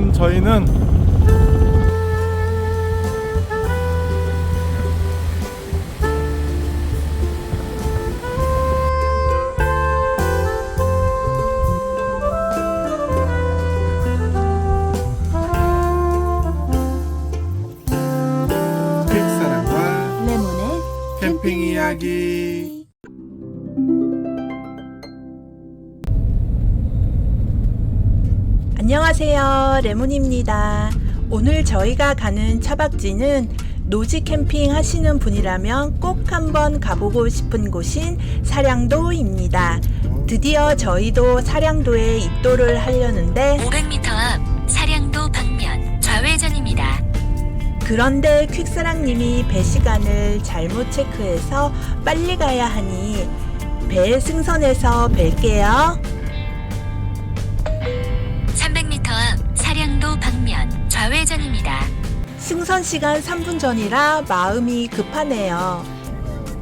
지금 저희는 안녕하세요 레몬입니다. 오늘 저희가 가는 차박지는 노지 캠핑 하시는 분이라면 꼭 한번 가보고 싶은 곳인 사량도입니다. 드디어 저희도 사량도에 입도를 하려는데 500m 앞 사량도 방면 좌회전입니다. 그런데 퀵사랑님이 배 시간을 잘못 체크해서 빨리 가야 하니 배 승선해서 뵐게요 좌회전입니다. 승선 시간 3분 전이라 마음이 급하네요.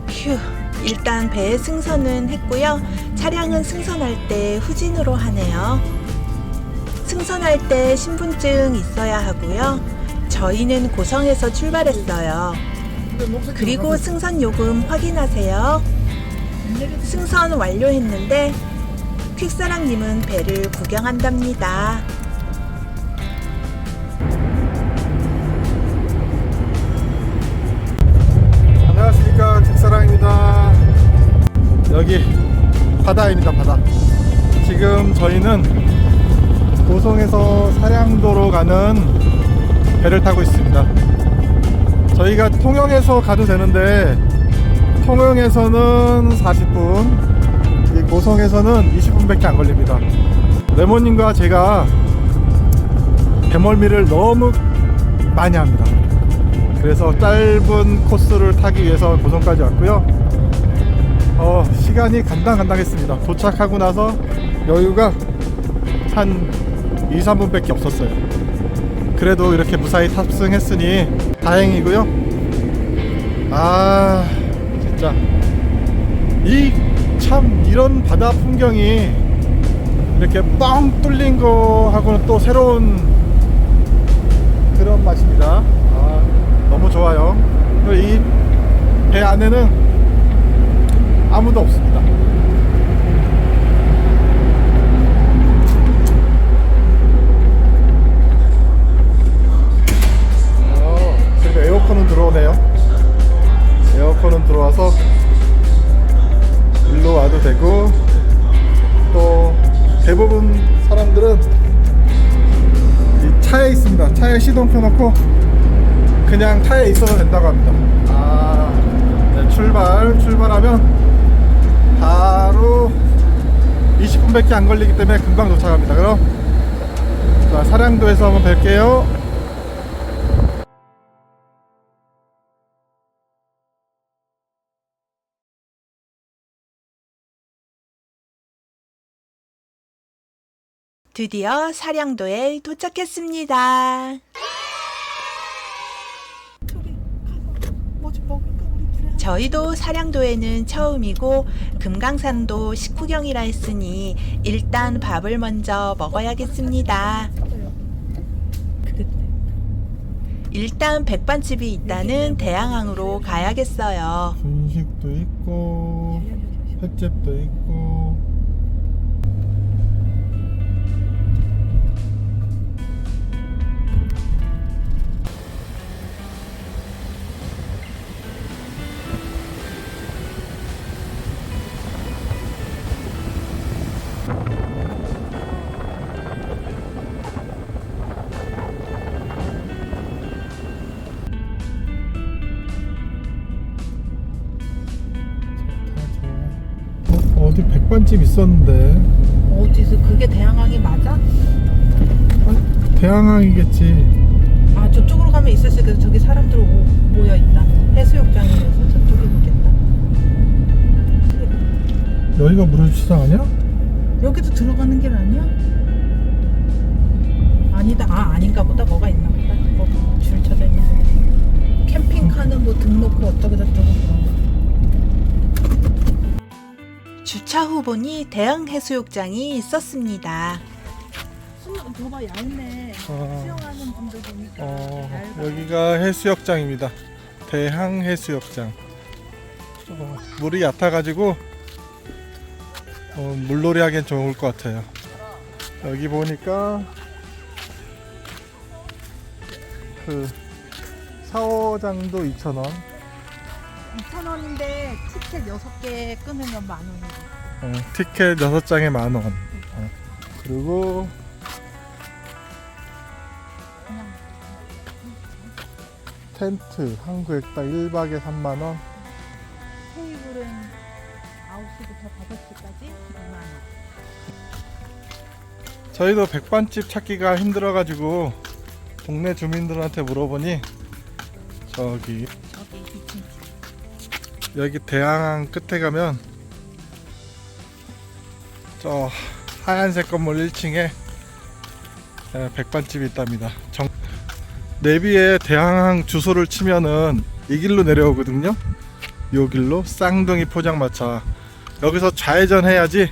휴, 일단 배 승선은 했고요. 차량은 승선할 때 후진으로 하네요. 승선할 때 신분증 있어야 하고요. 저희는 고성에서 출발했어요. 그리고 승선 요금 확인하세요. 승선 완료했는데 퀵사랑님은 배를 구경한답니다. 여기 바다입니다 바다. 지금 저희는 고성에서 사량도로 가는 배를 타고 있습니다. 저희가 통영에서 가도 되는데 통영에서는 40분 이 고성에서는 20분밖에 안 걸립니다. 레몬님과 제가 배멀미를 너무 많이 합니다. 그래서 짧은 코스를 타기 위해서 고성까지 왔고요. 어, 시간이 간당간당했습니다. 도착하고 나서 여유가 한 2, 3분밖에 없었어요. 그래도 이렇게 무사히 탑승했으니 다행이고요. 아, 진짜 이 참 이런 바다 풍경이 이렇게 뻥 뚫린 거하고는 또 새로운 그런 맛입니다. 아, 너무 좋아요. 이 배 안에는 아무도 없습니다. 어, 그리고 에어컨은 들어오네요. 에어컨은 들어와서 일로 와도 되고 또 대부분 사람들은 이 차에 있습니다. 차에 시동 켜놓고 그냥 차에 있어도 된다고 합니다. 아, 네, 출발, 출발하면 바로 20분밖에 안 걸리기 때문에 금방 도착합니다. 그럼 자, 사량도에서 한번 뵐게요. 드디어 사량도에 도착했습니다. 저희도 사량도에는 처음이고 금강산도 식후경이라 했으니 일단 밥을 먼저 먹어야겠습니다. 일단 백반집이 있다는 대양항으로 가야겠어요. 분식도 있고 횟집도 있고 백반집 있었는데 어디서 그게 대항항이 맞아? 아, 대항항이겠지 아 저쪽으로 가면 있었을 때 저기 사람들 오, 모여 있다. 해수욕장이라서 저쪽에 있겠다. 여기가 무료주차장 아니야? 여기도 들어가는 길 아니야? 아니다. 아 아닌가 보다. 뭐가 있나 보다. 뭐 줄 쳐져 있는 거. 캠핑카는 뭐 등록고 어쩌고 저쩌고 그런 거. 주차 후 보니 대형 해수욕장이 있었습니다. 수영 저봐 얇네. 어. 수영하는 분들 보니까 어, 얇아. 여기가 해수욕장입니다. 대항 해수욕장. 어, 물이 얕아가지고 어, 물놀이 하기엔 좋을 것 같아요. 여기 보니까 그 샤워장도 2,000원, 2,000원인데 티켓 6개 끊으면 만 원이고. 어, 티켓 6장에 만 원. 어, 그리고 텐트 한 구획당 1박에 3만 원. 테이블은 9시부터 5시까지 2만 원. 저희도 백반집 찾기가 힘들어가지고 동네 주민들한테 물어보니 저기 저기 2층 여기 대항항 끝에 가면 저 하얀색 건물 1층에 백반집이 있답니다. 정... 내비에 대항항 주소를 치면은 이 길로 내려오거든요. 요 길로 쌍둥이 포장마차 여기서 좌회전 해야지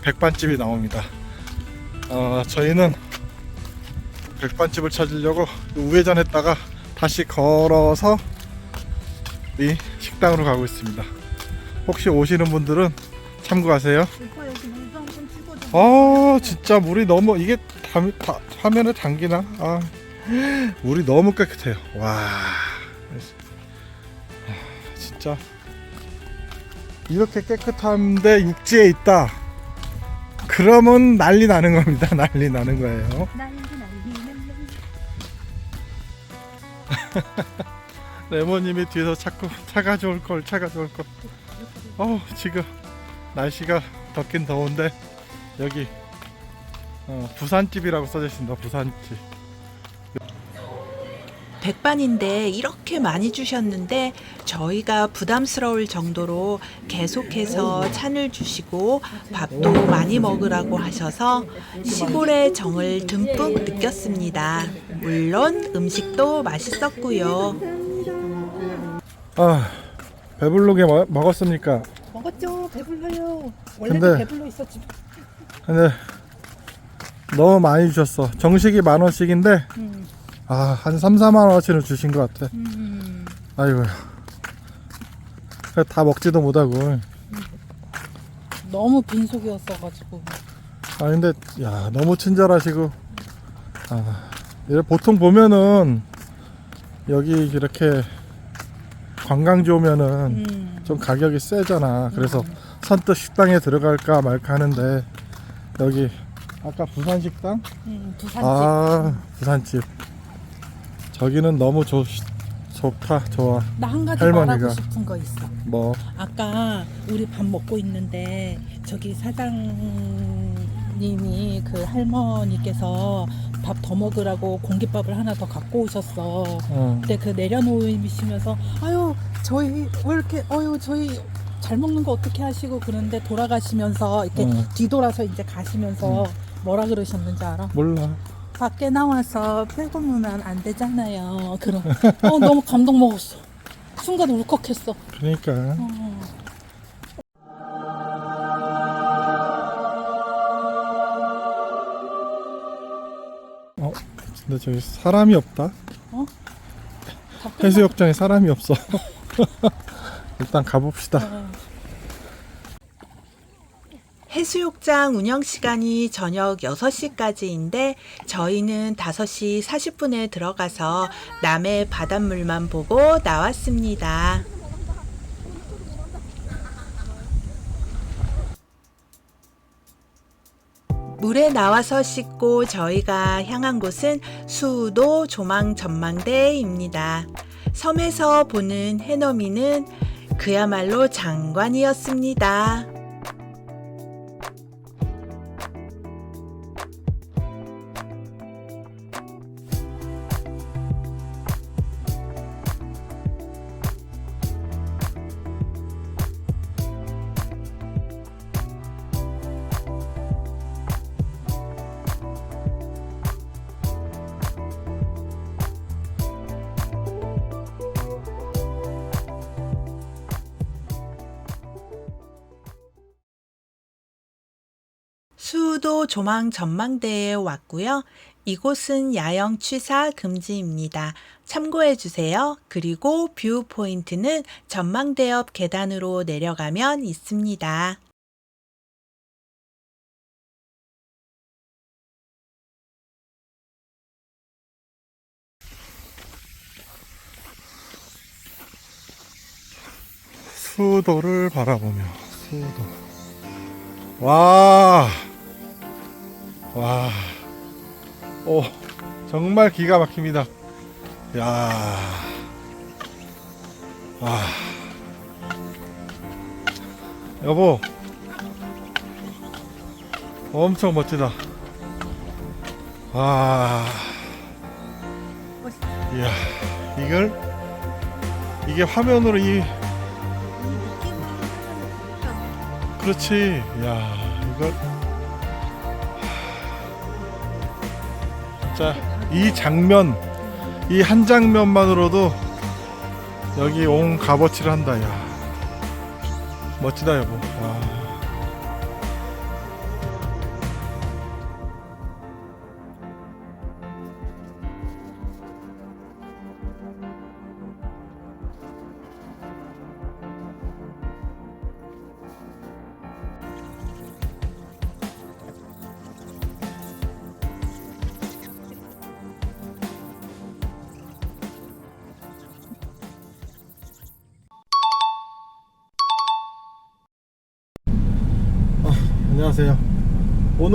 백반집이 나옵니다. 어, 저희는 백반집을 찾으려고 우회전했다가 다시 걸어서 이 식당으로 가고 있습니다. 혹시 오시는 분들은 참고하세요. 아 진짜 물이 너무 이게 다, 다- 화면에 담기나? 아 물이 너무 깨끗해요. 와 아, 진짜 이렇게 깨끗한데 육지에 있다. 그러면 난리 나는 겁니다. 난리 나는 거예요. 레모님이 뒤에서 자꾸 차가 좋을 걸 차가 좋을 걸. 어 지금 날씨가 덥긴 더운데 여기 어, 부산집이라고 써져 있습니다. 부산집. 백반인데 이렇게 많이 주셨는데 저희가 부담스러울 정도로 계속해서 찬을 주시고 밥도 많이 먹으라고 하셔서 시골의 정을 듬뿍 느꼈습니다. 물론 음식도 맛있었고요. 아 배불르게 먹, 먹었습니까? 먹었죠. 배불러요. 원래도 근데- 배불러 있었지. 근데 너무 많이 주셨어. 정식이 만 원씩인데 음. 아한 3, 4만 원어치는 주신 것 같아. 음. 아이고야. 다 먹지도 못하고. 너무 빈속이었어가지고. 아 근데 야 너무 친절하시고 아 보통 보면은 여기 이렇게 관광지 오면은 음. 좀 가격이 세잖아 그래서 선뜻 식당에 들어갈까 말까 하는데 여기 아까 부산 식당 음, 부산집. 아 부산집 저기는 너무 좋, 좋다 좋아 나 한 가지 할머니가. 말하고 싶은 거 있어. 뭐 아까 우리 밥 먹고 있는데 저기 사장님이 그 할머니께서 밥 더 먹으라고 공깃밥을 하나 더 갖고 오셨어. 어, 근데 그 내려놓으시면서 아유 저희 왜 이렇게 아유 저희 잘 먹는 거 어떻게 하시고 그런데 돌아가시면서 이렇게 응. 뒤돌아서 이제 가시면서 뭐라 그러셨는지 알아? 몰라 밖에 나와서 빼고누면 안 되잖아요. 그럼 어 너무 감동 먹었어. 순간 울컥했어. 그러니까 어. 근데 저기 사람이 없다 다 끝나- 해수욕장에 사람이 없어 일단 가봅시다 어. 해수욕장 운영 시간이 저녁 6시까지인데 저희는 5시 40분에 들어가서 남해 바닷물만 보고 나왔습니다. 물에 나와서 씻고 저희가 향한 곳은 수도 조망 전망대입니다. 섬에서 보는 해넘이는 그야말로 장관이었습니다. 수도 조망 전망대에 왔고요. 이곳은 야영 취사 금지입니다. 참고해 주세요. 그리고 뷰 포인트는 전망대 옆 계단으로 내려가면 있습니다. 수도를 바라보며 수도 와, 와, 오, 정말 기가 막힙니다. 야, 와, 여보, 엄청 멋지다. 와, 이야, 이걸 이게 화면으로 이 그렇지. 야, 이걸 진짜 이 장면, 이 한 장면만으로도 여기 온 값어치를 한다. 야, 멋지다 여보. 와.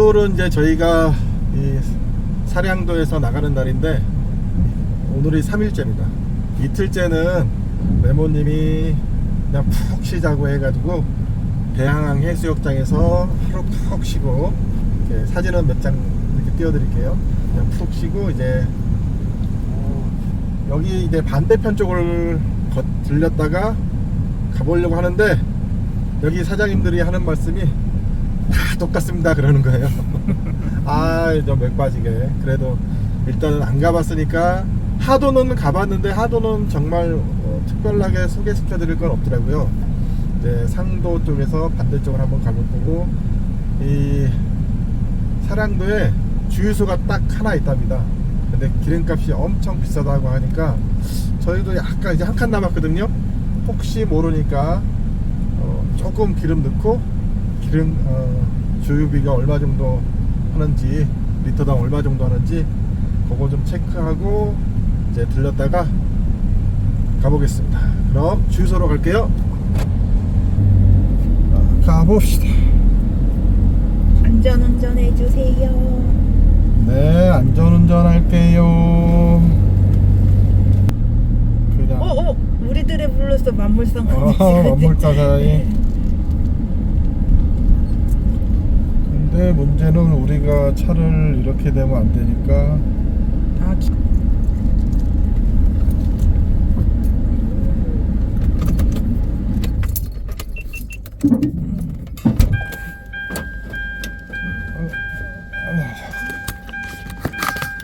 오늘은 이제 저희가 이 사량도에서 나가는 날인데 오늘이 3일째입니다. 이틀째는 메모님이 그냥 푹 쉬자고 해가지고 배항항 해수욕장에서 하루 푹 쉬고 사진은 몇 장 이렇게 띄워드릴게요. 그냥 푹 쉬고 이제 어, 여기 이제 반대편 쪽을 거- 들렸다가 가보려고 하는데 여기 사장님들이 하는 말씀이 다 똑같습니다. 그러는 거예요. 아좀 맥 빠지게. 그래도 일단은 안 가봤으니까 하도는 가봤는데 하도는 정말 어, 특별하게 소개시켜 드릴 건 없더라고요. 이제 상도 쪽에서 반대쪽으로 한번 가볼 거고 이 사랑도에 주유소가 딱 하나 있답니다. 근데 기름값이 엄청 비싸다고 하니까 저희도 약간 이제 한 칸 남았거든요. 혹시 모르니까 어, 조금 기름 넣고 기름 어, 주유비가 얼마 정도 하는지 리터당 얼마 정도 하는지 그거 좀 체크하고 이제 들렸다가 가보겠습니다. 그럼 주유소로 갈게요. 자, 가봅시다. 안전운전 해주세요. 네, 안전운전 할게요. 그냥 어, 어, 우리들의 불렀어 만물상. 어, 만물타사이. 근데 문제는 우리가 차를 이렇게 되면 안 되니까 아, 기-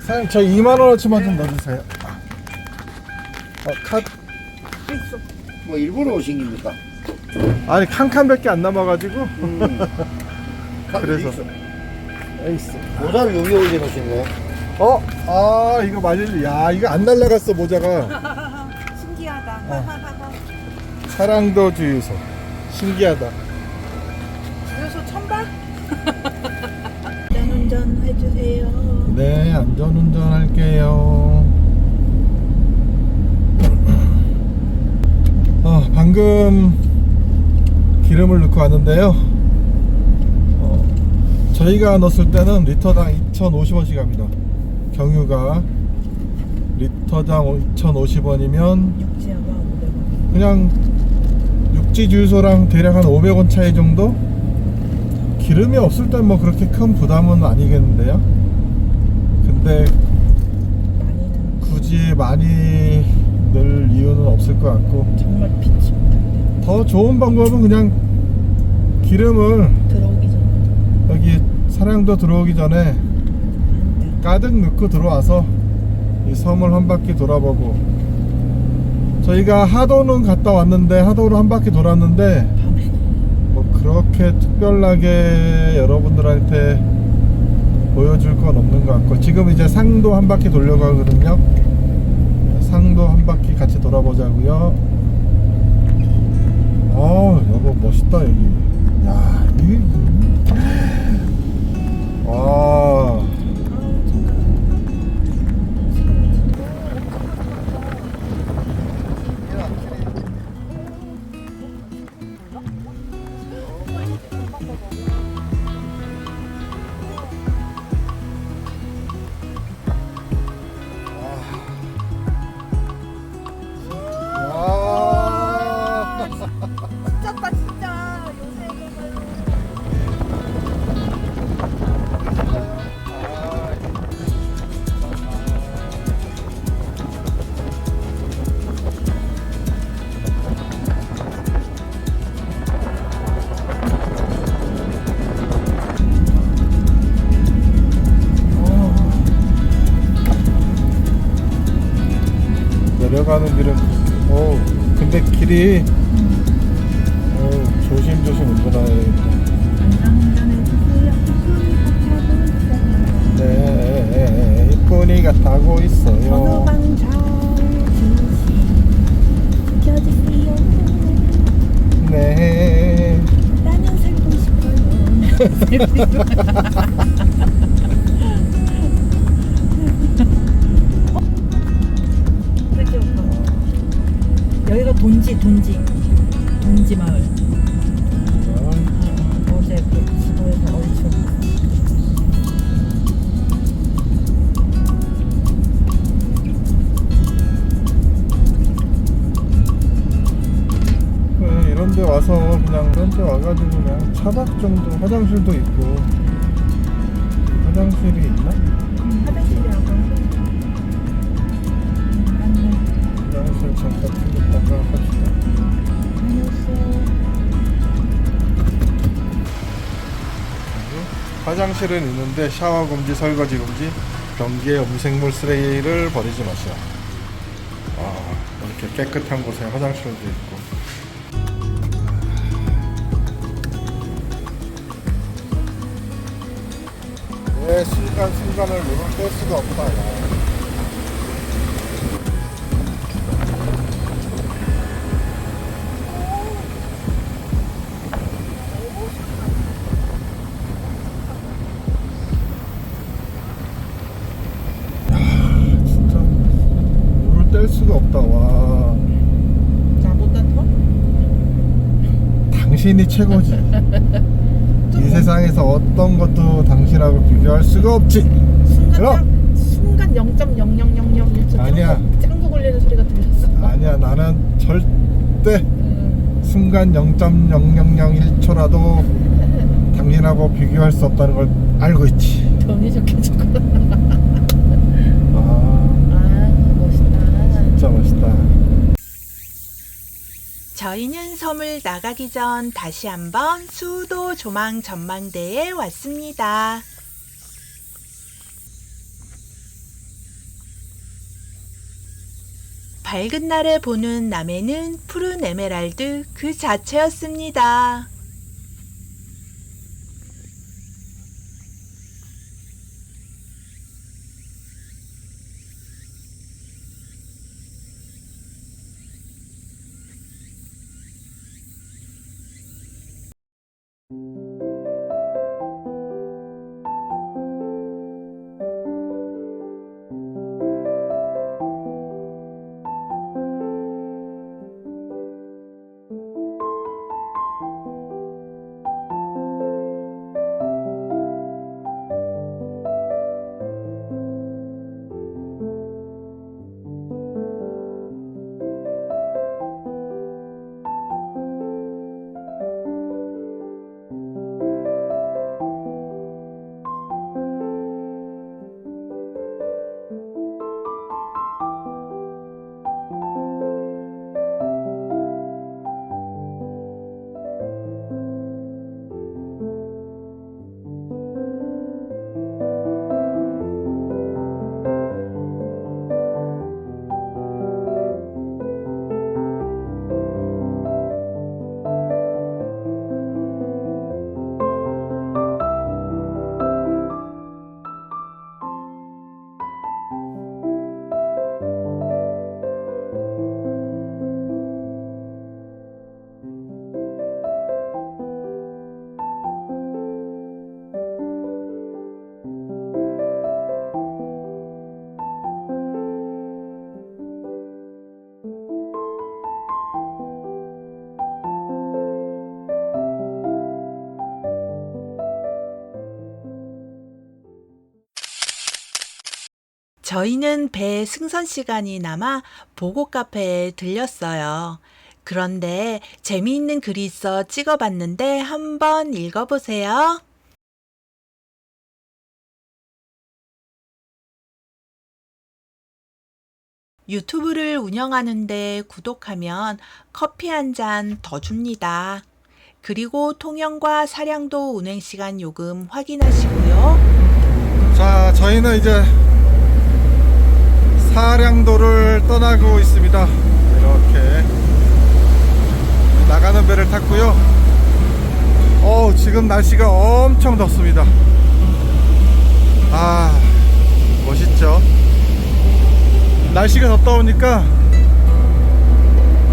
사장님 저 2만 원어치만 좀 넣어주세요. 어, 있어. 뭐 일부러 오신 겁니까? 아니 한 칸밖에 안 남아가지고 음. 그래서. 있어. 에이스. 모자를 여기 올려 놓으신 거예요? 어? 아 이거 맞을 야 이거 안 날라갔어 모자가 신기하다. 사랑도 주유소 신기하다 주유소 천발? 안전운전 해주세요. 네 안전운전 할게요 어, 방금 기름을 넣고 왔는데요 어, 저희가 넣었을 때는 리터당 2,050원씩 합니다 경유가 리터당 2,050원이면 육지하가 500원. 그냥 육지 주유소랑 대략 한 500원 차이 정도? 기름이 없을 땐 뭐 그렇게 큰 부담은 아니겠는데요? 근데 굳이 많이 넣을 이유는 없을 것 같고 정말 못한데. 더 좋은 방법은 그냥 기름을 들어오기 전에. 여기 사량도 들어오기 전에. 가득 넣고 들어와서 이 섬을 한 바퀴 돌아보고 저희가 하도는 갔다 왔는데 하도를 한 바퀴 돌았는데. 뭐 그렇게 특별하게 여러분들한테 보여줄 건 없는 것 같고 지금 이제 상도 한 바퀴 돌려가거든요 상도 한 바퀴 같이 돌아보자고요 어 여보 멋있다 여기 야 이게 와 여기가 돈지 돈지 돈지 마을. 데 와서 그냥 데 와가지고 그냥 차박 정도 화장실도 있고 화장실이 있나? 음, 화장실이라고. 음, 화장실 잠깐 들렸다가 갑시다 화장실은 있는데 샤워 금지, 설거지 금지, 변기에 음식물 쓰레기를 버리지 마시오. 아, 이렇게 깨끗한 곳에 화장실도 있고. 내 순간순간을 뗄 수가 없다. 진짜 눈을 뗄 수가 없다. 와, 나보다 더? 당신이 최고지. 이 세상에서 어떤 것도 당신하고 비교할 수가 없지. 순간 순간 0.00001초 아니야. 짱구 걸리는 소리가 들렸어. 아니야, 나는 절대 음, 순간 0.0001초라도 당신하고 비교할 수 없다는 걸 알고 있지. 돈이 주고. 아, 아 멋있다. 진짜 멋있다. 저희는 섬을 나가기 전 다시 한번 수도 조망 전망대에 왔습니다. 밝은 날에 보는 남해는 푸른 에메랄드 그 자체였습니다. 저희는 배 승선 시간이 남아 보고 카페에 들렸어요. 그런데 재미있는 글이 있어 찍어봤는데 한번 읽어보세요. 유튜브를 운영하는데 구독하면 커피 한 잔 더 줍니다. 그리고 통영과 사량도 운행 시간 요금 확인하시고요. 자, 저희는 이제 사량도를 떠나고 있습니다. 이렇게 나가는 배를 탔고요. 어, 지금 날씨가 엄청 덥습니다. 아, 멋있죠? 날씨가 덥다 보니까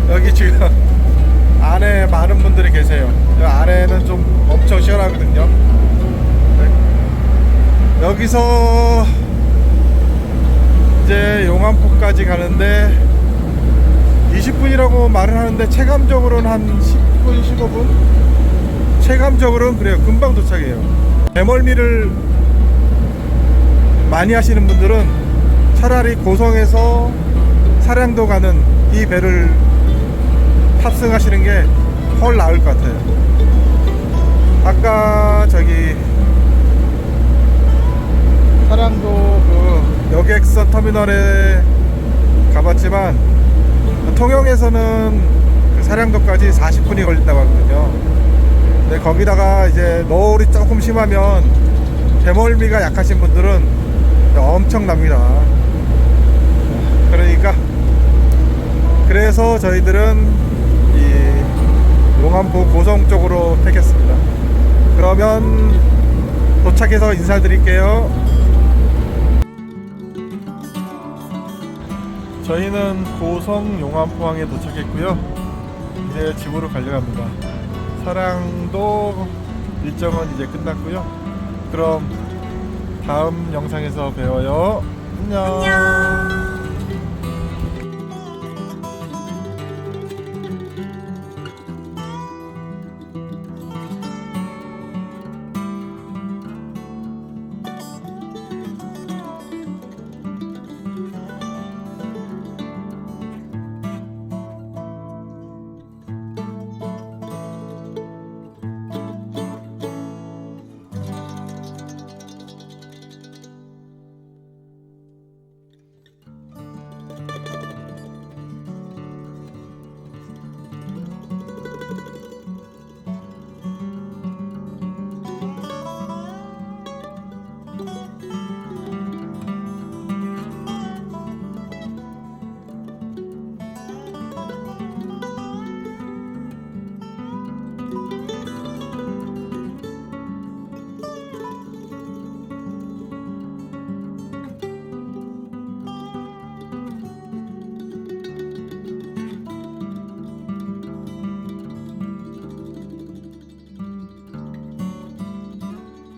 여기 지금 안에 많은 분들이 계세요. 여 안에는 좀 엄청 시원하거든요. 네. 여기서 이제 용암포까지 가는데 20분이라고 말을 하는데 체감적으로는 한 10분, 15분? 체감적으로는 그래요. 금방 도착해요. 배멀미를 많이 하시는 분들은 차라리 고성에서 사량도 가는 이 배를 탑승하시는 게 훨 나을 것 같아요. 아까 저기 사량도 그 여객선 터미널에 가봤지만 통영에서는 그 사량도까지 40분이 걸린다고 하거든요. 근데 거기다가 이제 노을이 조금 심하면 배멀미가 약하신 분들은 엄청납니다. 그러니까 그래서 저희들은 이 용암포 고성 쪽으로 택했습니다. 그러면 도착해서 인사드릴게요. 저희는 고성 용암포항에 도착했고요. 이제 집으로 가려고 합니다. 사랑도 일정은 이제 끝났고요. 그럼 다음 영상에서 뵈어요. 안녕. 안녕.